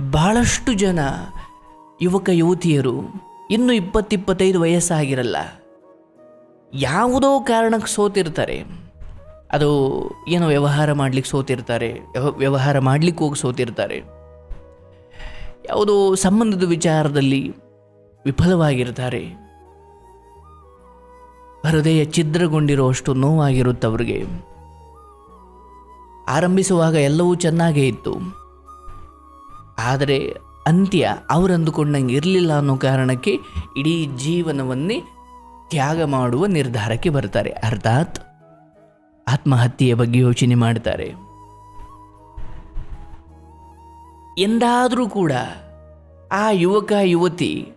ಬಹಳಷ್ಟು ಜನ ಯುವಕ ಯುವತಿಯರು ಇನ್ನೂ ಇಪ್ಪತ್ತಿಪ್ಪತ್ತೈದು ವಯಸ್ಸಾಗಿರಲ್ಲ. ಯಾವುದೋ ಕಾರಣಕ್ಕೆ ಸೋತಿರ್ತಾರೆ. ಅದು ಏನೋ ವ್ಯವಹಾರ ಮಾಡ್ಲಿಕ್ಕೆ ಸೋತಿರ್ತಾರೆ ವ್ಯವ- ವ್ಯವಹಾರ ಮಾಡ್ಲಿಕ್ಕೆ ಹೋಗಿ ಸೋತಿರ್ತಾರೆ. ಯಾವುದೋ ಸಂಬಂಧದ ವಿಚಾರದಲ್ಲಿ ವಿಫಲವಾಗಿರ್ತಾರೆ. ಹೃದಯ ಛಿದ್ರಗೊಂಡಿರುವಷ್ಟು ನೋವಾಗಿರುತ್ತೆ ಅವರಿಗೆ ಆರಂಭಿಸುವಾಗ ಎಲ್ಲವೂ ಚೆನ್ನಾಗೇ ಇತ್ತು. ಆದರೆ ಅಂತ್ಯ ಅವ್ರು ಅಂದುಕೊಂಡಂಗೆ ಇರಲಿಲ್ಲ ಅನ್ನೋ ಕಾರಣಕ್ಕೆ ಇಡೀ ಜೀವನವನ್ನೇ ತ್ಯಾಗ ಮಾಡುವ ನಿರ್ಧಾರಕ್ಕೆ ಬರ್ತಾರೆ. ಅರ್ಥಾತ್ ಆತ್ಮಹತ್ಯೆಯ ಬಗ್ಗೆ ಯೋಚನೆ ಮಾಡ್ತಾರೆ. ಎಂದಾದರೂ ಕೂಡ ಆ ಯುವಕ ಯುವತಿ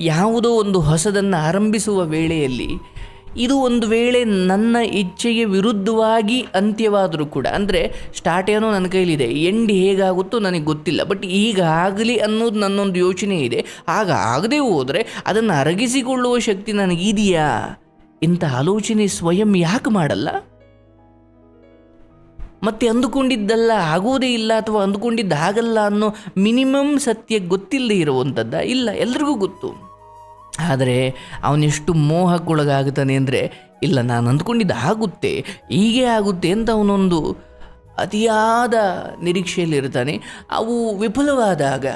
ಯಾವುದೋ ಒಂದು ಹೊಸದನ್ನು ಆರಂಭಿಸುವ ವೇಳೆಯಲ್ಲಿ ಇದು ಒಂದು ವೇಳೆ ನನ್ನ ಇಚ್ಛೆಗೆ ವಿರುದ್ಧವಾಗಿ ಅಂತ್ಯವಾದರೂ ಕೂಡ, ಅಂದರೆ ಸ್ಟಾರ್ಟ್ ಏನೋ ನನ್ನ ಕೈಲಿದೆ ಎಂಡ್ ಹೇಗಾಗುತ್ತೋ ನನಗೆ ಗೊತ್ತಿಲ್ಲ ಬಟ್ ಈಗ ಆಗಲಿ ಅನ್ನೋದು ನನ್ನೊಂದು ಯೋಚನೆ ಇದೆ. ಆಗ ಆಗದೆ ಹೋದರೆ ಅದನ್ನು ಅರಗಿಸಿಕೊಳ್ಳುವ ಶಕ್ತಿ ನನಗಿದೆಯಾ? ಇಂಥ ಆಲೋಚನೆ ಸ್ವಯಂ ಯಾಕೆ ಮಾಡಲ್ಲ? ಮತ್ತೆ ಅಂದುಕೊಂಡಿದ್ದಲ್ಲ ಆಗೋದೇ ಇಲ್ಲ ಅಥವಾ ಅಂದುಕೊಂಡಿದ್ದಾಗಲ್ಲ ಅನ್ನೋ ಮಿನಿಮಮ್ ಸತ್ಯ ಗೊತ್ತಿಲ್ಲದೆ ಇರುವಂಥದ್ದ ಇಲ್ಲ, ಎಲ್ರಿಗೂ ಗೊತ್ತು. ಆದರೆ ಅವನೆಷ್ಟು ಮೋಹಕ್ಕೊಳಗಾಗುತ್ತಾನೆ ಅಂದರೆ, ಇಲ್ಲ, ನಾನು ಅಂದ್ಕೊಂಡಿದ್ದು ಆಗುತ್ತೆ, ಹೀಗೆ ಆಗುತ್ತೆ ಅಂತ ಅವನೊಂದು ಅತಿಯಾದ ನಿರೀಕ್ಷೆಯಲ್ಲಿರ್ತಾನೆ ಅವು ವಿಫಲವಾದಾಗ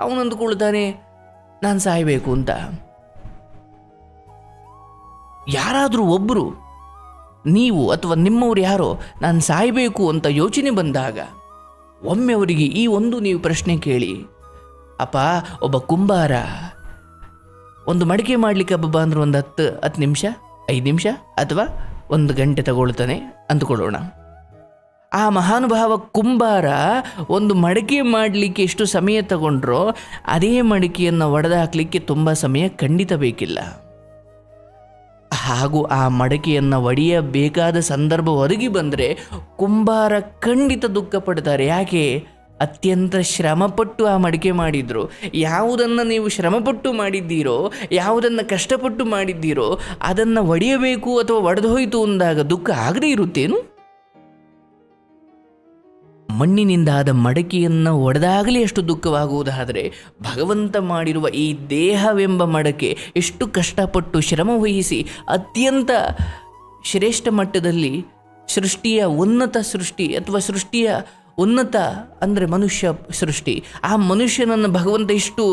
ಅವನು ಅಂದುಕೊಳ್ತಾನೆ ನಾನು ಸಾಯಬೇಕು ಅಂತ. ಯಾರಾದರೂ ಒಬ್ಬರು ನೀವು ಅಥವಾ ನಿಮ್ಮವ್ರು ಯಾರೋ, ನಾನು ಸಾಯಬೇಕು ಅಂತ ಯೋಚನೆ ಬಂದಾಗ, ಒಮ್ಮೆ ಅವರಿಗೆ ಈ ಒಂದು ನೀವು ಪ್ರಶ್ನೆ ಕೇಳಿ, ಅಪ್ಪ, ಒಬ್ಬ ಕುಂಬಾರ ಒಂದು ಮಡಿಕೆ ಮಾಡಲಿಕ್ಕೆ ಹಬ್ಬ ಅಂದ್ರೆ ಒಂದು ಹತ್ತು ಹತ್ತು ನಿಮಿಷ, ಐದು ನಿಮಿಷ ಅಥವಾ ಒಂದು ಗಂಟೆ ತಗೊಳ್ತಾನೆ ಅಂದುಕೊಳ್ಳೋಣ. ಆ ಮಹಾನುಭಾವ ಕುಂಬಾರ ಒಂದು ಮಡಿಕೆ ಮಾಡಲಿಕ್ಕೆ ಎಷ್ಟು ಸಮಯ ತಗೊಂಡ್ರೋ ಅದೇ ಮಡಿಕೆಯನ್ನು ಒಡೆದಾಕಲಿಕ್ಕೆ ತುಂಬ ಸಮಯ ಖಂಡಿತ ಬೇಕಿಲ್ಲ. ಹಾಗೂ ಆ ಮಡಕೆಯನ್ನು ಒಡೆಯಬೇಕಾದ ಸಂದರ್ಭ ಒದಗಿ ಬಂದರೆ ಕುಂಬಾರ ಖಂಡಿತ ದುಃಖ ಪಡ್ತಾರೆ. ಯಾಕೆ? ಅತ್ಯಂತ ಶ್ರಮಪಟ್ಟು ಆ ಮಡಿಕೆ ಮಾಡಿದ್ರು. ಯಾವುದನ್ನು ನೀವು ಶ್ರಮಪಟ್ಟು ಮಾಡಿದ್ದೀರೋ, ಯಾವುದನ್ನು ಕಷ್ಟಪಟ್ಟು ಮಾಡಿದ್ದೀರೋ, ಅದನ್ನು ಒಡೆಯಬೇಕು ಅಥವಾ ಒಡೆದು ಹೋಯಿತು ಅಂದಾಗ ದುಃಖ ಆಗದೇ ಇರುತ್ತೇನು? ಮಣ್ಣಿನಿಂದಾದ ಮಡಕೆಯನ್ನು ಒಡೆದಾಗಲೇ ಎಷ್ಟು ದುಃಖವಾಗುವುದಾದರೆ ಭಗವಂತ ಮಾಡಿರುವ ಈ ದೇಹವೆಂಬ ಮಡಕೆ ಎಷ್ಟು ಕಷ್ಟಪಟ್ಟು ಶ್ರಮ ವಹಿಸಿ ಅತ್ಯಂತ ಶ್ರೇಷ್ಠ ಮಟ್ಟದಲ್ಲಿ ಸೃಷ್ಟಿಯ ಉನ್ನತ ಸೃಷ್ಟಿ ಅಥವಾ ಸೃಷ್ಟಿಯ ಉನ್ನತ ಅಂದರೆ ಮನುಷ್ಯ ಸೃಷ್ಟಿ. ಆ ಮನುಷ್ಯನನ್ನು ಭಗವಂತ ಇಷ್ಟು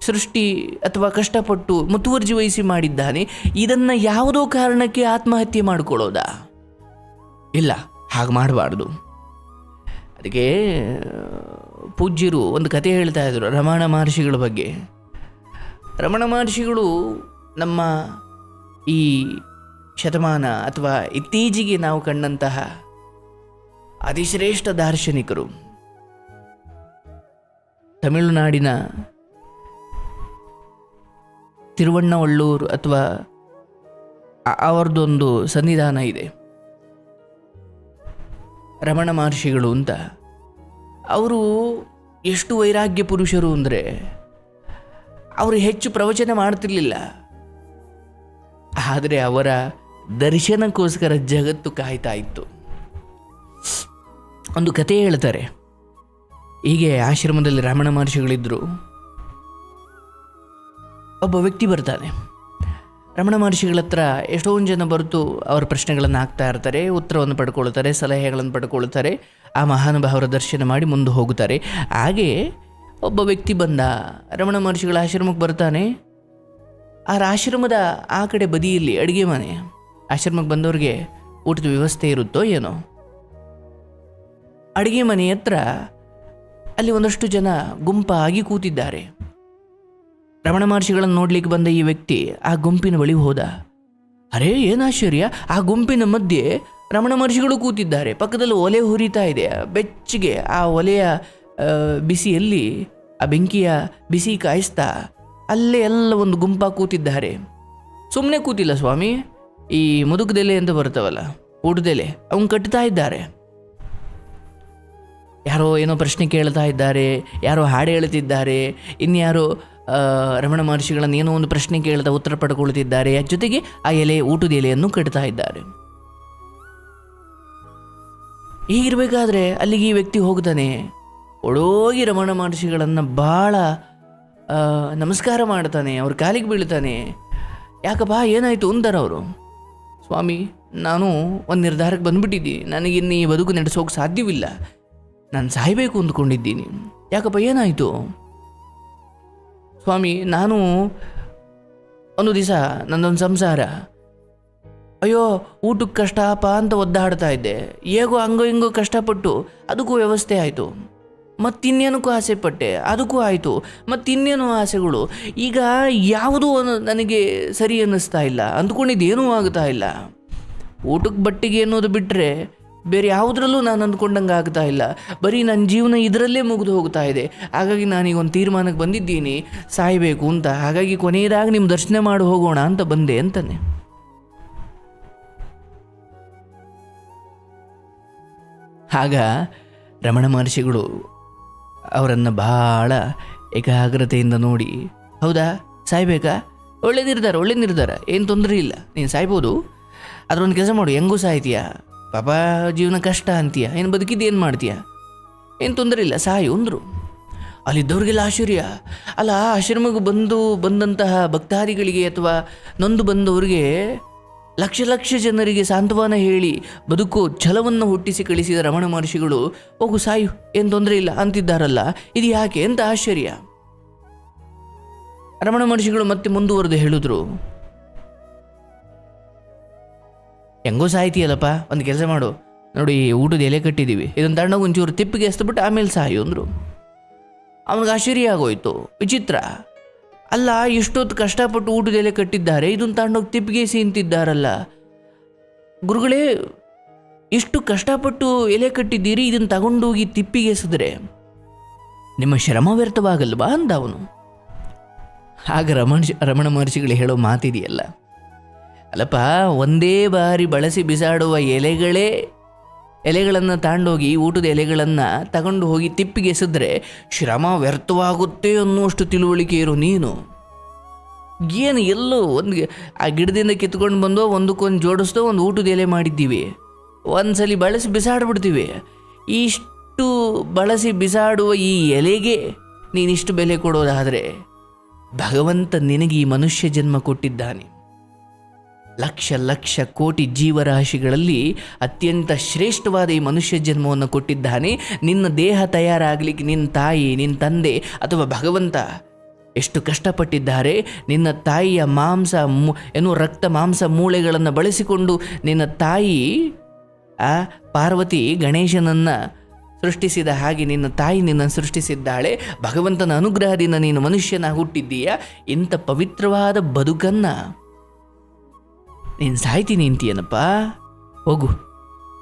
ಸೃಷ್ಟಿ ಅಥವಾ ಕಷ್ಟಪಟ್ಟು ಮುತುವರ್ಜಿ ವಹಿಸಿ ಮಾಡಿದ್ದಾನೆ. ಇದನ್ನು ಯಾವುದೋ ಕಾರಣಕ್ಕೆ ಆತ್ಮಹತ್ಯೆ ಮಾಡಿಕೊಳ್ಳೋದಾ? ಇಲ್ಲ, ಹಾಗೆ ಮಾಡಬಾರ್ದು. ಅದಕ್ಕೆ, ಪೂಜ್ಯರು ಒಂದು ಕತೆ ಹೇಳ್ತಾ ಇದ್ರು ರಮಣ ಮಹರ್ಷಿಗಳ ಬಗ್ಗೆ. ರಮಣ ಮಹರ್ಷಿಗಳು ನಮ್ಮ ಈ ಶತಮಾನ ಅಥವಾ ಇತ್ತೀಚೆಗೆ ನಾವು ಕಂಡಂತಹ ಅತಿಶ್ರೇಷ್ಠ ದಾರ್ಶನಿಕರು. ತಮಿಳುನಾಡಿನ ತಿರುವಣ್ಣವಳ್ಳೂರು ಅಥವಾ ಅವರದೊಂದು ಸನ್ನಿಧಾನ ಇದೆ. ರಮಣ ಮಹರ್ಷಿಗಳು ಅಂತ. ಅವರು ಎಷ್ಟು ವೈರಾಗ್ಯ ಪುರುಷರು ಅಂದರೆ ಅವರು ಹೆಚ್ಚು ಪ್ರವಚನ ಮಾಡ್ತಿರ್ಲಿಲ್ಲ. ಆದರೆ ಅವರ ದರ್ಶನಕ್ಕೋಸ್ಕರ ಜಗತ್ತು ಕಾಯ್ತಾ ಇತ್ತು. ಒಂದು ಕತೆ ಹೇಳ್ತಾರೆ. ಹೀಗೆ ಆಶ್ರಮದಲ್ಲಿ ರಮಣ ಮಹರ್ಷಿಗಳಿದ್ದರು ಒಬ್ಬ ವ್ಯಕ್ತಿ ಬರ್ತಾನೆ. ರಮಣ ಮಹರ್ಷಿಗಳ ಹತ್ರ ಎಷ್ಟೊಂದು ಜನ ಬರೆದು ಅವರ ಪ್ರಶ್ನೆಗಳನ್ನು ಹಾಕ್ತಾ ಇರ್ತಾರೆ, ಉತ್ತರವನ್ನು ಪಡ್ಕೊಳ್ತಾರೆ, ಸಲಹೆಗಳನ್ನು ಪಡ್ಕೊಳ್ತಾರೆ, ಆ ಮಹಾನುಭಾವರ ದರ್ಶನ ಮಾಡಿ ಮುಂದೆ ಹೋಗುತ್ತಾರೆ. ಹಾಗೆ ಒಬ್ಬ ವ್ಯಕ್ತಿ ಬಂದ ರಮಣ ಮಹರ್ಷಿಗಳ ಆಶ್ರಮಕ್ಕೆ ಬರ್ತಾನೆ. ಆ ಆಶ್ರಮದ ಆ ಕಡೆ ಬದಿಯಲ್ಲಿ ಅಡುಗೆ ಮನೆ. ಆಶ್ರಮಕ್ಕೆ ಬಂದವ್ರಿಗೆ ಊಟದ ವ್ಯವಸ್ಥೆ ಇರುತ್ತೋ ಏನೋ. ಅಡುಗೆ ಮನೆ ಹತ್ರ ಅಲ್ಲಿ ಒಂದಷ್ಟು ಜನ ಗುಂಪಾಗಿ ಕೂತಿದ್ದಾರೆ. ರಮಣ ಮಹರ್ಷಿಗಳನ್ನು ನೋಡ್ಲಿಕ್ಕೆ ಬಂದ ಈ ವ್ಯಕ್ತಿ ಆ ಗುಂಪಿನ ಬಳಿ ಹೋದ. ಅರೇ ಏನಾಶ್ಚರ್ಯ ಆ ಗುಂಪಿನ ಮಧ್ಯೆ ರಮಣ ಮಹರ್ಷಿಗಳು ಕೂತಿದ್ದಾರೆ. ಪಕ್ಕದಲ್ಲಿ ಒಲೆ ಹುರಿತಾ ಇದೆ. ಬೆಚ್ಚಗೆ ಆ ಒಲೆಯ ಬಿಸಿಯಲ್ಲಿ, ಆ ಬೆಂಕಿಯ ಬಿಸಿ ಕಾಯಿಸ್ತಾ ಅಲ್ಲೇ ಎಲ್ಲ ಒಂದು ಗುಂಪಾಗಿ ಕೂತಿದ್ದಾರೆ. ಸುಮ್ಮನೆ ಕೂತಿಲ್ಲ ಸ್ವಾಮಿ. ಈ ಮುದುಕದೆಲೆ ಅಂತ ಬರ್ತಾವಲ್ಲ ಊಟದೆಲೆ, ಅವನು ಕಟ್ತಾ ಇದ್ದಾರೆ. ಯಾರೋ ಏನೋ ಪ್ರಶ್ನೆ ಕೇಳ್ತಾ ಇದ್ದಾರೆ, ಯಾರೋ ಹಾಡು ಹೇಳ್ತಿದ್ದಾರೆ ಇನ್ಯಾರೋ ರಮಣ ಮಹರ್ಷಿಗಳನ್ನು ಏನೋ ಒಂದು ಪ್ರಶ್ನೆ ಕೇಳ್ತಾ ಉತ್ತರ ಪಡ್ಕೊಳ್ತಿದ್ದಾರೆ, ಜೊತೆಗೆ ಆ ಎಲೆ, ಊಟದ ಎಲೆಯನ್ನು ಕಟ್ತಾ ಇದ್ದಾರೆ. ಹೀಗಿರ್ಬೇಕಾದ್ರೆ ಅಲ್ಲಿಗೆ ಈ ವ್ಯಕ್ತಿ ಹೋಗ್ತಾನೆ. ಒಡೋಗಿ ರಮಣ ಮಹರ್ಷಿಗಳನ್ನು ಭಾಳ ನಮಸ್ಕಾರ ಮಾಡ್ತಾನೆ, ಅವ್ರ ಕಾಲಿಗೆ ಬೀಳ್ತಾನೆ. ಯಾಕಪ್ಪ, ಏನಾಯಿತು ಅಂತಾರೆ ಅವರು. ಸ್ವಾಮಿ, ನಾನು ಒಂದು ನಿರ್ಧಾರಕ್ಕೆ ಬಂದುಬಿಟ್ಟಿದ್ದೀನಿ. ನನಗಿನ್ನು ಈ ಬದುಕು ನಡೆಸೋಕೆ ಸಾಧ್ಯವಿಲ್ಲ. ನಾನು ಸಾಯಬೇಕು ಅಂದ್ಕೊಂಡಿದ್ದೀನಿ. ಯಾಕಪ್ಪ, ಏನಾಯಿತು? ಸ್ವಾಮಿ, ನಾನು ಒಂದು ದಿವಸ ನನ್ನೊಂದು ಸಂಸಾರ. ಅಯ್ಯೋ, ಊಟಕ್ಕೆ ಕಷ್ಟಪ್ಪ ಅಂತ ಒದ್ದಾಡ್ತಾ ಇದ್ದೆ. ಹೇಗೋ ಹಂಗೋ ಹಿಂಗೋ ಕಷ್ಟಪಟ್ಟು ಅದಕ್ಕೂ ವ್ಯವಸ್ಥೆ ಆಯಿತು. ಮತ್ತಿನ್ನೇನಕ್ಕೂ ಆಸೆ ಪಟ್ಟೆ, ಅದಕ್ಕೂ ಆಯಿತು. ಮತ್ತಿನ್ನೇನು ಆಸೆಗಳು. ಈಗ ಯಾವುದೂ ನನಗೆ ಸರಿ ಅನ್ನಿಸ್ತಾ ಇಲ್ಲ. ಅಂದ್ಕೊಂಡಿದ್ದೇನೂ ಆಗ್ತಾ ಇಲ್ಲ. ಊಟಕ್ಕೆ ಬಟ್ಟೆಗೆ ಅನ್ನೋದು ಬಿಟ್ಟರೆ ಬೇರೆ ಯಾವುದ್ರಲ್ಲೂ ನಾನು ಅಂದ್ಕೊಂಡಂಗೆ ಆಗ್ತಾ ಇಲ್ಲ. ಬರೀ ನನ್ನ ಜೀವನ ಇದರಲ್ಲೇ ಮುಗಿದು ಹೋಗ್ತಾ ಇದೆ. ಹಾಗಾಗಿ ನಾನೀಗ ಒಂದು ತೀರ್ಮಾನಕ್ಕೆ ಬಂದಿದ್ದೀನಿ. ಸಾಯಬೇಕು ಅಂತ. ಹಾಗಾಗಿ ಕೊನೆಯದಾಗಿ ನಿಮ್ಮ ದರ್ಶನ ಮಾಡಿ ಹೋಗೋಣ ಅಂತ ಬಂದೆ ಅಂತಾನೆ. ಆಗ ರಮಣ ಮಹರ್ಷಿಗಳು ಅವರನ್ನು ಬಹಳ ಏಕಾಗ್ರತೆಯಿಂದ ನೋಡಿ, ಹೌದಾ? ಸಾಯ್ಬೇಕಾ? ಒಳ್ಳೆ ನಿರ್ಧಾರ ಒಳ್ಳೆ ನಿರ್ಧಾರ ಏನು ತೊಂದರೆ ಇಲ್ಲ ನೀನು ಸಾಯ್ಬೋದು. ಅದರೊಂದು ಕೆಲಸ ಮಾಡು. ಹೆಂಗೂ ಸಾಯ್ತೀಯ? ಪಾಪ, ಜೀವನ ಕಷ್ಟ ಅಂತೀಯ? ಏನು ಬದುಕಿದ್ದು ಏನು ಮಾಡ್ತೀಯ? ಏನು ತೊಂದರೆ ಇಲ್ಲ, ಸಾಯು ಅಂದರು. ಅಲ್ಲಿದ್ದವ್ರಿಗೆಲ್ಲ ಆಶ್ಚರ್ಯ. ಅಲ್ಲ ಆಶ್ರಮಕ್ಕೆ ಬಂದು, ಬಂದಂತಹ ಭಕ್ತಾದಿಗಳಿಗೆ ಅಥವಾ ನೊಂದು ಬಂದವರಿಗೆ ಲಕ್ಷ ಲಕ್ಷ ಜನರಿಗೆ ಸಾಂತ್ವನ ಹೇಳಿ ಬದುಕು ಛಲವನ್ನು ಹುಟ್ಟಿಸಿ ಕಳಿಸಿದ ರಮಣ ಮಹರ್ಷಿಗಳು, ಹೋಗು ಸಾಯು, ಏನು ತೊಂದರೆ ಇಲ್ಲ ಅಂತಿದ್ದಾರಲ್ಲ, ಇದು ಯಾಕೆ ಅಂತ ಆಶ್ಚರ್ಯ. ರಮಣ ಮಹರ್ಷಿಗಳು ಮತ್ತೆ ಮುಂದುವರೆದು ಹೇಳಿದ್ರು. ಹೆಂಗೋ ಸಾಯ್ತೀಯಲ್ಲಪ್ಪ ಒಂದು ಕೆಲಸ ಮಾಡು. ನೋಡಿ, ಊಟದ ಎಲೆ ಕಟ್ಟಿದ್ದೀವಿ ಇದನ್ನು ತಣ್ಣಗೆ ಒಂಚೂರು ತಿಪ್ಪಿಗೆ ಎಸ್ಬಿಟ್ಟು ಆಮೇಲೆ ಸಾಯು ಅಂದರು. ಅವನಿಗೆ ಆಶ್ಚರ್ಯ ಆಗೋಯ್ತು. ವಿಚಿತ್ರ. ಅಲ್ಲ, ಇಷ್ಟೊತ್ತು ಕಷ್ಟಪಟ್ಟು ಊಟದ ಎಲೆ ಕಟ್ಟಿದ್ದಾರೆ ಇದನ್ನು ತಣ್ಣಗೆ ತಿಪ್ಪಿಗೆ ನಿಂತಿದ್ದಾರಲ್ಲ ಗುರುಗಳೇ, ಇಷ್ಟು ಕಷ್ಟಪಟ್ಟು ಎಲೆ ಕಟ್ಟಿದ್ದೀರಿ ಇದನ್ನು ತಗೊಂಡೋಗಿ ತಿಪ್ಪಿಗೆ ಎಸೆದ್ರೆ ನಿಮ್ಮ ಶ್ರಮ ವ್ಯರ್ಥವಾಗಲ್ವಾ ಅಂದ ಅವನು. ಆಗ ರಮಣ ರಮಣ ಮಹರ್ಷಿಗಳು ಹೇಳೋ ಮಾತಿದೆಯಲ್ಲ ಅಲ್ಲಪ್ಪ, ಒಂದೇ ಬಾರಿ ಬಳಸಿ ಬಿಸಾಡುವ ಎಲೆಗಳೇ ಎಲೆಗಳನ್ನು ತಾಂಡೋಗಿ ಊಟದ ಎಲೆಗಳನ್ನು ತಗೊಂಡು ಹೋಗಿ ತಿಪ್ಪಿಗೆ ಎಸೆದ್ರೆ ಶ್ರಮ ವ್ಯರ್ಥವಾಗುತ್ತೆ ಅನ್ನುವಷ್ಟು ತಿಳುವಳಿಕೆ ಇರೋ ನೀನು. ಏನು ಎಲ್ಲೋ ಒಂದು ಆ ಗಿಡದಿಂದ ಕಿತ್ಕೊಂಡು ಬಂದೋ, ಒಂದಕ್ಕೊಂದು ಜೋಡಿಸ್ತೋ ಒಂದು ಊಟದ ಎಲೆ ಮಾಡಿದ್ದೀವಿ. ಒಂದ್ಸಲಿ ಬಳಸಿ ಬಿಸಾಡ್ಬಿಡ್ತೀವಿ. ಇಷ್ಟು ಬಳಸಿ ಬಿಸಾಡುವ ಈ ಎಲೆಗೆ ನೀನಿಷ್ಟು ಬೆಲೆ ಕೊಡೋದಾದರೆ ಭಗವಂತ ನಿನಗೆ ಈ ಮನುಷ್ಯ ಜನ್ಮ ಕೊಟ್ಟಿದ್ದಾನೆ. ಲಕ್ಷ ಲಕ್ಷ ಕೋಟಿ ಜೀವರಾಶಿಗಳಲ್ಲಿ ಅತ್ಯಂತ ಶ್ರೇಷ್ಠವಾದ ಈ ಮನುಷ್ಯ ಜನ್ಮವನ್ನು ಕೊಟ್ಟಿದ್ದಾನೆ. ನಿನ್ನ ದೇಹ ತಯಾರಾಗಲಿಕ್ಕೆ ನಿನ್ನ ತಾಯಿ, ನಿನ್ನ ತಂದೆ ಅಥವಾ ಭಗವಂತ ಎಷ್ಟು ಕಷ್ಟಪಟ್ಟಿದ್ದಾರೆ. ನಿನ್ನ ತಾಯಿಯ ಮಾಂಸ ಏನು ರಕ್ತ ಮಾಂಸ ಮೂಳೆಗಳನ್ನು ಬಳಸಿಕೊಂಡು ನಿನ್ನ ತಾಯಿ, ಆ, ಪಾರ್ವತಿ ಗಣೇಶನನ್ನು ಸೃಷ್ಟಿಸಿದ ಹಾಗೆ ನಿನ್ನ ತಾಯಿ ನಿನ್ನನ್ನು ಸೃಷ್ಟಿಸಿದ್ದಾಳೆ. ಭಗವಂತನ ಅನುಗ್ರಹದಿಂದ ನೀನು ಮನುಷ್ಯನ ಹುಟ್ಟಿದ್ದೀಯ. ಇಂಥ ಪವಿತ್ರವಾದ ಬದುಕನ್ನು ನೀನು ಸಾಯ್ತೀನಿ ಅಂತೀಯನಪ್ಪ ಹೋಗು.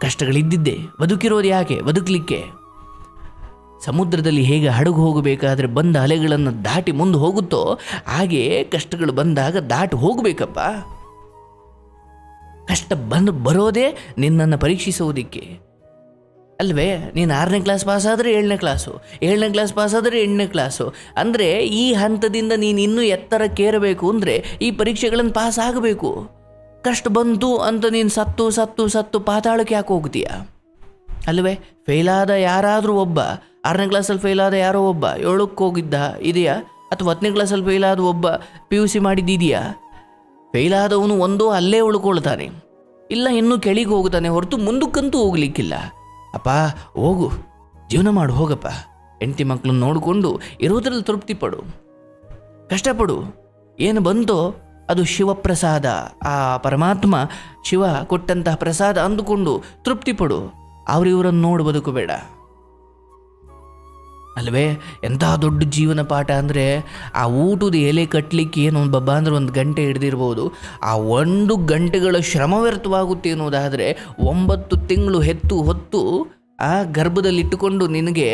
ಕಷ್ಟಗಳಿದ್ದಿದ್ದೆ. ಬದುಕಿರೋದು ಯಾಕೆ? ಬದುಕಲಿಕ್ಕೆ. ಸಮುದ್ರದಲ್ಲಿ ಹೇಗೆ ಹಡಗು ಹೋಗಬೇಕಾದ್ರೆ ಬಂದ ಅಲೆಗಳನ್ನು ದಾಟಿ ಮುಂದೆ ಹೋಗುತ್ತೋ, ಹಾಗೆ ಕಷ್ಟಗಳು ಬಂದಾಗ ದಾಟಿ ಹೋಗಬೇಕಪ್ಪ. ಕಷ್ಟ ಬಂದು ಬರೋದೇ ನಿನ್ನನ್ನು ಪರೀಕ್ಷಿಸೋದಿಕ್ಕೆ. ಅಲ್ವೇ? ನೀನು ಆರನೇ ಕ್ಲಾಸ್ ಪಾಸ್ ಆದರೆ ಏಳನೇ ಕ್ಲಾಸು ಏಳನೇ ಕ್ಲಾಸ್ ಪಾಸ್ ಆದರೆ ಎಂಟನೇ ಕ್ಲಾಸು ಅಂದರೆ ಈ ಹಂತದಿಂದ ನೀನು ಇನ್ನೂ ಎತ್ತರಕ್ಕೇರಬೇಕು ಅಂದರೆ ಈ ಪರೀಕ್ಷೆಗಳನ್ನು ಪಾಸ್ ಆಗಬೇಕು. ಕಷ್ಟ ಬಂತು ಅಂತ ನೀನು ಸತ್ತು ಸತ್ತು ಸತ್ತು ಪಾತಾಳಕ್ಕೆ ಯಾಕೆ ಹೋಗ್ತೀಯ? ಅಲ್ವೇ ಫೇಲಾದ ಯಾರಾದರೂ ಒಬ್ಬ, ಆರನೇ ಕ್ಲಾಸಲ್ಲಿ ಫೇಲಾದ ಯಾರೋ ಒಬ್ಬ ಏಳಕ್ಕೆ ಹೋಗಿದ್ದ ಇದೆಯಾ? ಅಥವಾ ಹತ್ತನೇ ಕ್ಲಾಸಲ್ಲಿ ಫೇಲಾದ ಒಬ್ಬ ಪಿ ಯು ಸಿ ಮಾಡಿದ್ದಿದೆಯಾ ಫೇಲಾದವನು ಒಂದೋ ಅಲ್ಲೇ ಉಳ್ಕೊಳ್ತಾನೆ. ಇಲ್ಲ, ಇನ್ನೂ ಕೆಳಗೆ ಹೋಗ್ತಾನೆ, ಹೊರತು ಮುಂದಕ್ಕಂತೂ ಹೋಗ್ಲಿಕ್ಕಿಲ್ಲ. ಅಪ್ಪ, ಹೋಗು. ಜೀವನ ಮಾಡು, ಹೋಗಪ್ಪ. ಹೆಂಡತಿ ಮಕ್ಕಳನ್ನ ನೋಡಿಕೊಂಡು ಇರೋದ್ರಲ್ಲಿ ತೃಪ್ತಿ ಪಡು ಕಷ್ಟಪಡು. ಏನು ಬಂತೋ ಅದು ಶಿವಪ್ರಸಾದ. ಆ ಪರಮಾತ್ಮ ಶಿವ ಕೊಟ್ಟಂತಹ ಪ್ರಸಾದ ಅಂದುಕೊಂಡು ತೃಪ್ತಿ ಪಡು. ಅವರಿವರನ್ನು ಬದುಕು ಬೇಡ ಅಲ್ವೇ ಎಂತಹ ದೊಡ್ಡ ಜೀವನ ಪಾಠ ಅಂದರೆ ಆ ಊಟದ ಎಲೆ ಕಟ್ಟಲಿಕ್ಕೆ ಏನು ಒಂದು ಬಬ್ಬ ಅಂದ್ರೆ ಒಂದು ಗಂಟೆ ಹಿಡ್ದಿರ್ಬೋದು. ಆ ಒಂದು ಗಂಟೆಗಳ ಶ್ರಮ ವ್ಯರ್ಥವಾಗುತ್ತೆ ಅನ್ನೋದಾದರೆ ಒಂಬತ್ತು ತಿಂಗಳು ಹೆತ್ತು ಹೊತ್ತು ಆ ಗರ್ಭದಲ್ಲಿಟ್ಟುಕೊಂಡು ನಿನಗೆ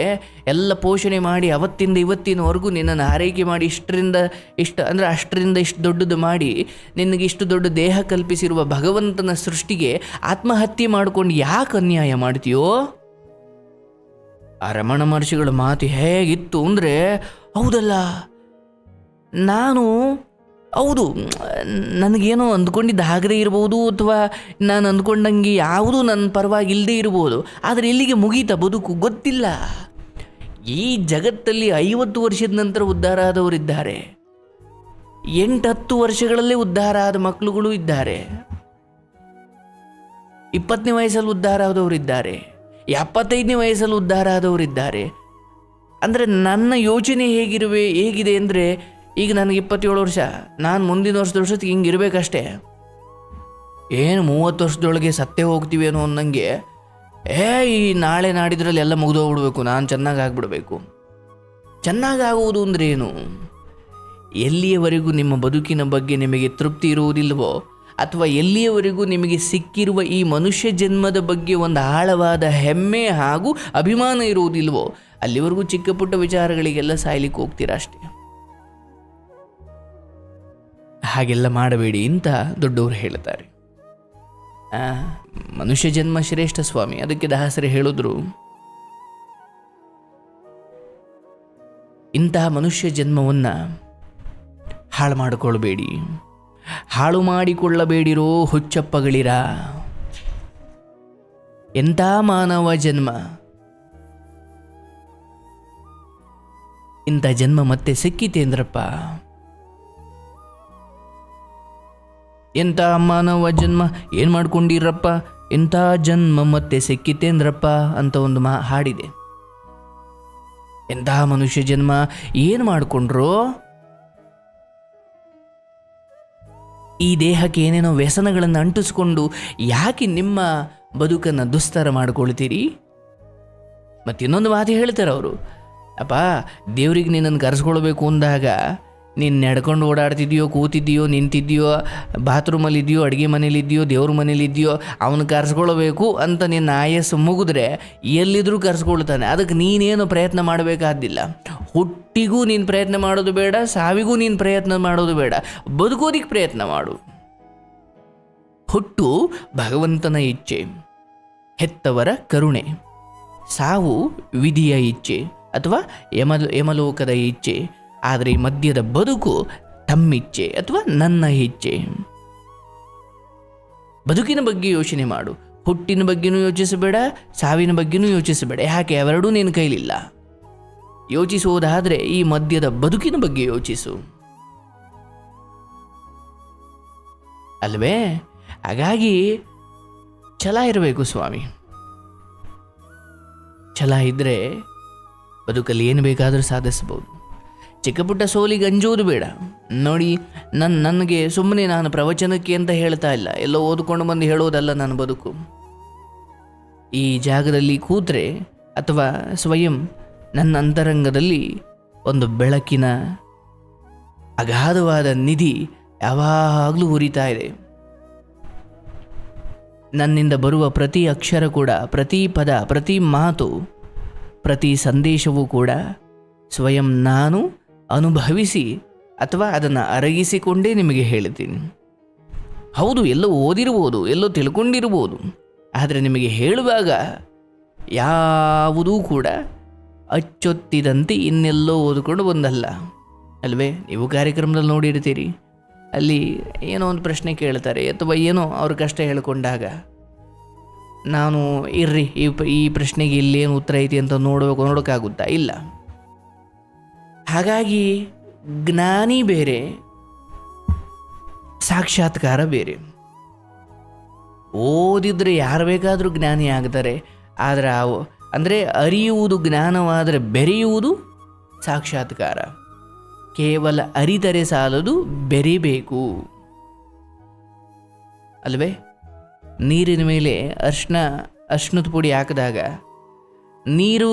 ಎಲ್ಲ ಪೋಷಣೆ ಮಾಡಿ ಅವತ್ತಿಂದ ಇವತ್ತಿನವರೆಗೂ ನಿನ್ನನ್ನು ಆರೈಕೆ ಮಾಡಿ ಇಷ್ಟರಿಂದ ಇಷ್ಟು, ಅಂದರೆ ಅಷ್ಟರಿಂದ ಇಷ್ಟು ದೊಡ್ಡದು ಮಾಡಿ ನಿನಗೆ ಇಷ್ಟು ದೊಡ್ಡ ದೇಹ ಕಲ್ಪಿಸಿರುವ ಭಗವಂತನ ಸೃಷ್ಟಿಗೆ ಆತ್ಮಹತ್ಯೆ ಮಾಡ್ಕೊಂಡು ಯಾಕೆ ಅನ್ಯಾಯ ಮಾಡ್ತೀಯೋ? ಆ ರಮಣ ಮಹರ್ಷಿಗಳ ಮಾತು ಹೇಗಿತ್ತು ಅಂದರೆ, ಹೌದಲ್ಲ, ನಾನು ಹೌದು, ನನಗೇನೋ ಅಂದ್ಕೊಂಡಿದ್ದು ಆಗದೇ ಇರ್ಬೋದು ಅಥವಾ ನಾನು ಅಂದ್ಕೊಂಡಂಗೆ ಯಾವುದೂ ನನ್ನ ಪರವಾಗಿ ಇಲ್ಲದೇ ಇರ್ಬೋದು, ಆದರೆ ಇಲ್ಲಿಗೆ ಮುಗೀತ ಬದುಕು ಗೊತ್ತಿಲ್ಲ. ಈ ಜಗತ್ತಲ್ಲಿ ಐವತ್ತು ವರ್ಷದ ನಂತರ ಉದ್ಧಾರ ಆದವರಿದ್ದಾರೆ ಎಂಟತ್ತು ವರ್ಷಗಳಲ್ಲೇ ಉದ್ಧಾರ ಆದ ಮಕ್ಕಳುಗಳು ಇದ್ದಾರೆ. ಇಪ್ಪತ್ತನೇ ವಯಸ್ಸಲ್ಲಿ ಉದ್ಧಾರ ಆದವರಿದ್ದಾರೆ ಎಪ್ಪತ್ತೈದನೇ ವಯಸ್ಸಲ್ಲಿ ಉದ್ಧಾರ ಆದವರಿದ್ದಾರೆ ಅಂದರೆ ನನ್ನ ಯೋಚನೆ ಹೇಗಿರುವೆ, ಹೇಗಿದೆ ಅಂದರೆ ಈಗ ನನಗೆ ಇಪ್ಪತ್ತೇಳು ವರ್ಷ. ನಾನು ಮುಂದಿನ ವರ್ಷದ ವರ್ಷಕ್ಕೆ ಹಿಂಗೆ ಇರಬೇಕಷ್ಟೇ. ಏನು ಮೂವತ್ತು ವರ್ಷದೊಳಗೆ ಸತ್ತೇ ಹೋಗ್ತೀವಿ ಅನ್ನೋ ಅನ್ನಂಗೆ. ಏ, ಈ ನಾಳೆ ನಾಡಿದ್ರಲ್ಲಿ ಎಲ್ಲ ಮುಗಿದೋಗ್ಬಿಡ್ಬೇಕು. ನಾನು ಚೆನ್ನಾಗಿ ಆಗ್ಬಿಡ್ಬೇಕು. ಚೆನ್ನಾಗಾಗುವುದು ಅಂದರೆ ಏನು? ಎಲ್ಲಿಯವರೆಗೂ ನಿಮ್ಮ ಬದುಕಿನ ಬಗ್ಗೆ ನಿಮಗೆ ತೃಪ್ತಿ ಇರುವುದಿಲ್ಲವೋ, ಅಥವಾ ಎಲ್ಲಿಯವರೆಗೂ ನಿಮಗೆ ಸಿಕ್ಕಿರುವ ಈ ಮನುಷ್ಯ ಜನ್ಮದ ಬಗ್ಗೆ ಒಂದು ಆಳವಾದ ಹೆಮ್ಮೆ ಹಾಗೂ ಅಭಿಮಾನ ಇರುವುದಿಲ್ವೋ ಅಲ್ಲಿವರೆಗೂ ಚಿಕ್ಕ ಪುಟ್ಟ ವಿಚಾರಗಳಿಗೆಲ್ಲ ಸಾಯ್ಲಿಕ್ಕೆ ಹೋಗ್ತೀರಾ ಅಷ್ಟೇ. ಹಾಗೆಲ್ಲ ಮಾಡಬೇಡಿ ಅಂತ ದೊಡ್ಡವರು ಹೇಳ್ತಾರೆ ಮನುಷ್ಯ ಜನ್ಮ ಶ್ರೇಷ್ಠ ಸ್ವಾಮಿ, ಅದಕ್ಕೆ ದಾಸರು ಹೇಳಿದ್ರು. ಇಂತಹ ಮನುಷ್ಯ ಜನ್ಮವನ್ನು ಹಾಳು ಮಾಡಿಕೊಳ್ಬೇಡಿ. ಹಾಳು ಮಾಡಿಕೊಳ್ಳಬೇಡಿರೋ ಹುಚ್ಚಪ್ಪಗಳಿರ? ಎಂಥ ಮಾನವ ಜನ್ಮ? ಇಂಥ ಜನ್ಮ ಮತ್ತೆ ಸಿಕ್ಕಿತೇಂದ್ರಪ್ಪ? ಎಂಥ ಮಾನವ ಜನ್ಮ? ಏನು ಮಾಡ್ಕೊಂಡಿರಪ್ಪ? ಎಂಥ ಜನ್ಮ ಮತ್ತೆ ಸಿಕ್ಕಿತೇಂದ್ರಪ್ಪ ಅಂತ ಒಂದು ಮಾ ಹಾಡಿದೆ. ಎಂಥ ಮನುಷ್ಯ ಜನ್ಮ? ಏನು ಮಾಡಿಕೊಂಡ್ರು? ಈ ದೇಹಕ್ಕೆ ಏನೇನೋ ವ್ಯಸನಗಳನ್ನು ಅಂಟಿಸ್ಕೊಂಡು ಯಾಕೆ ನಿಮ್ಮ ಬದುಕನ್ನು ದುಸ್ತರ ಮಾಡ್ಕೊಳ್ತೀರಿ? ಮತ್ತು ಇನ್ನೊಂದು ಮಾತು ಹೇಳ್ತಾರೆ ಅವರು ಅಪ್ಪ, ದೇವ್ರಿಗೆ ನಿನ್ನನ್ನು ಕರೆಸ್ಕೊಳ್ಬೇಕು ಅಂದಾಗ ನೀನು ನಡ್ಕೊಂಡು ಓಡಾಡ್ತಿದ್ಯೋ, ಕೂತಿದ್ಯೋ, ನಿಂತಿದ್ಯೋ ಬಾತ್ರೂಮಲ್ಲಿ ಇದೆಯೋ ಅಡುಗೆ ಮನೇಲಿದೆಯೋ, ದೇವ್ರ ಮನೇಲಿದೆಯೋ, ಅವನು ಕರೆಸ್ಕೊಳ್ಬೇಕು ಅಂತ ನಿನ್ನ ಆಯಸ್ಸು ಮುಗಿದ್ರೆ ಎಲ್ಲಿದ್ರೂ ಕರೆಸ್ಕೊಳ್ತಾನೆ. ಅದಕ್ಕೆ ನೀನೇನು ಪ್ರಯತ್ನ ಮಾಡಬೇಕಾದಿಲ್ಲ. ಹುಟ್ಟಿಗೂ ನೀನು ಪ್ರಯತ್ನ ಮಾಡೋದು ಬೇಡ, ಸಾವಿಗೂ ನೀನು ಪ್ರಯತ್ನ ಮಾಡೋದು ಬೇಡ. ಬದುಕೋದಿಕ್ಕೆ ಪ್ರಯತ್ನ ಮಾಡು. ಹುಟ್ಟು ಭಗವಂತನ ಇಚ್ಛೆ, ಹೆತ್ತವರ ಕರುಣೆ. ಸಾವು ವಿಧಿಯ ಇಚ್ಛೆ ಅಥವಾ ಯಮ ಯಮಲೋಕದ ಇಚ್ಛೆ. ಆದರೆ ಈ ಮಧ್ಯದ ಬದುಕು ತಮ್ಮಿಚ್ಛೆ ಅಥವಾ ನನ್ನ ಇಚ್ಛೆ. ಬದುಕಿನ ಬಗ್ಗೆ ಯೋಚನೆ ಮಾಡು. ಹುಟ್ಟಿನ ಬಗ್ಗೆನೂ ಯೋಚಿಸಬೇಡ, ಸಾವಿನ ಬಗ್ಗೆನೂ ಯೋಚಿಸಬೇಡ. ಯಾಕೆ? ಅವೆರಡೂ ನಿನ್ನ ಕೈಲಿಲ್ಲ. ಯೋಚಿಸುವುದಾದರೆ ಈ ಮಧ್ಯದ ಬದುಕಿನ ಬಗ್ಗೆ ಯೋಚಿಸು. ಅಲ್ವೇ? ಹಾಗಾಗಿ ಛಲ ಇರಬೇಕು ಸ್ವಾಮಿ. ಛಲ ಇದ್ದರೆ ಬದುಕಲ್ಲಿ ಏನು ಬೇಕಾದರೂ ಸಾಧಿಸಬಹುದು. ಚಿಕ್ಕ ಪುಟ್ಟ ಸೋಲಿಗೆ ಅಂಜೋದು ಬೇಡ. ನೋಡಿ ನನ್ನ ನನಗೆ ಸುಮ್ಮನೆ ನಾನು ಪ್ರವಚನಕ್ಕೆ ಅಂತ ಹೇಳ್ತಾ ಇಲ್ಲ. ಎಲ್ಲ ಓದ್ಕೊಂಡು ಬಂದು ಹೇಳೋದಲ್ಲ ನನ್ನ ಬದುಕು. ಈ ಜಾಗದಲ್ಲಿ ಕೂತ್ರೆ ಅಥವಾ ಸ್ವಯಂ ನನ್ನ ಅಂತರಂಗದಲ್ಲಿ ಒಂದು ಬೆಳಕಿನ ಅಗಾಧವಾದ ನಿಧಿ ಯಾವಾಗಲೂ ಉರಿತಾ ಇದೆ. ನನ್ನಿಂದ ಬರುವ ಪ್ರತಿ ಅಕ್ಷರ ಕೂಡ, ಪ್ರತಿ ಪದ, ಪ್ರತಿ ಮಾತು, ಪ್ರತಿ ಸಂದೇಶವೂ ಕೂಡ ಸ್ವಯಂ ನಾನು ಅನುಭವಿಸಿ ಅಥವಾ ಅದನ್ನು ಅರಗಿಸಿಕೊಂಡೇ ನಿಮಗೆ ಹೇಳ್ತೀನಿ ಹೌದು, ಎಲ್ಲೋ ಓದಿರ್ಬೋದು, ಎಲ್ಲೋ ತಿಳ್ಕೊಂಡಿರ್ಬೋದು. ಆದರೆ ನಿಮಗೆ ಹೇಳುವಾಗ ಯಾವುದೂ ಕೂಡ ಅಚ್ಚೊತ್ತಿದಂತೆ ಇನ್ನೆಲ್ಲೋ ಓದಿಕೊಂಡು ಬಂದಲ್ಲ. ಅಲ್ವೇ? ನೀವು ಕಾರ್ಯಕ್ರಮದಲ್ಲಿ ನೋಡಿರ್ತೀರಿ. ಅಲ್ಲಿ ಏನೋ ಒಂದು ಪ್ರಶ್ನೆ ಕೇಳ್ತಾರೆ ಅಥವಾ ಏನೋ ಅವ್ರ ಕಷ್ಟ ಹೇಳಿಕೊಂಡಾಗ, ನಾನು ಇರ್ರಿ, ಈ ಈ ಪ್ರಶ್ನೆಗೆ ಇಲ್ಲೇನು ಉತ್ತರ ಐತಿ ಅಂತ ನೋಡಬೇಕು, ನೋಡೋಕ್ಕಾಗುತ್ತಾ? ಇಲ್ಲ. ಹಾಗಾಗಿ ಜ್ಞಾನಿ ಬೇರೆ, ಸಾಕ್ಷಾತ್ಕಾರ ಬೇರೆ. ಓದಿದ್ರೆ ಯಾರು ಬೇಕಾದರೂ ಜ್ಞಾನಿ ಆಗ್ತಾರೆ, ಆದರೆ ಅವು, ಅಂದರೆ ಅರಿಯುವುದು ಜ್ಞಾನವಾದರೆ ಬೆರೆಯುವುದು ಸಾಕ್ಷಾತ್ಕಾರ. ಕೇವಲ ಅರಿತರೆ ಸಾಲದು ಬೆರಿಬೇಕು. ಅಲ್ವೇ? ನೀರಿನ ಮೇಲೆ ಅರ್ಶಿನ ಅರ್ಶಿನದ ಪುಡಿ ಹಾಕಿದಾಗ ನೀರು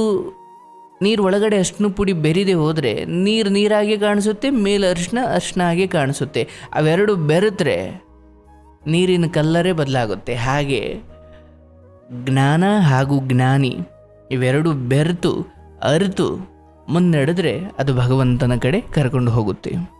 ನೀರು ಒಳಗಡೆ ಅರ್ಶಿನ ಪುಡಿ ಬೆರಿದೆ ಹೋದರೆ ನೀರು ನೀರಾಗಿ ಕಾಣಿಸುತ್ತೆ, ಮೇಲೆ ಅರ್ಶಿನ ಅರ್ಶಿನ ಆಗಿ ಕಾಣಿಸುತ್ತೆ. ಅವೆರಡು ಬೆರೆತ್ರೆ ನೀರಿನ ಕಲ್ಲರೇ ಬದಲಾಗುತ್ತೆ. ಹಾಗೆ ಜ್ಞಾನ ಹಾಗೂ ಜ್ಞಾನಿ ಇವೆರಡು ಬೆರೆತು, ಅರಿತು ಮುನ್ನಡೆದ್ರೆ ಅದು ಭಗವಂತನ ಕಡೆ ಕರ್ಕೊಂಡು ಹೋಗುತ್ತೆ.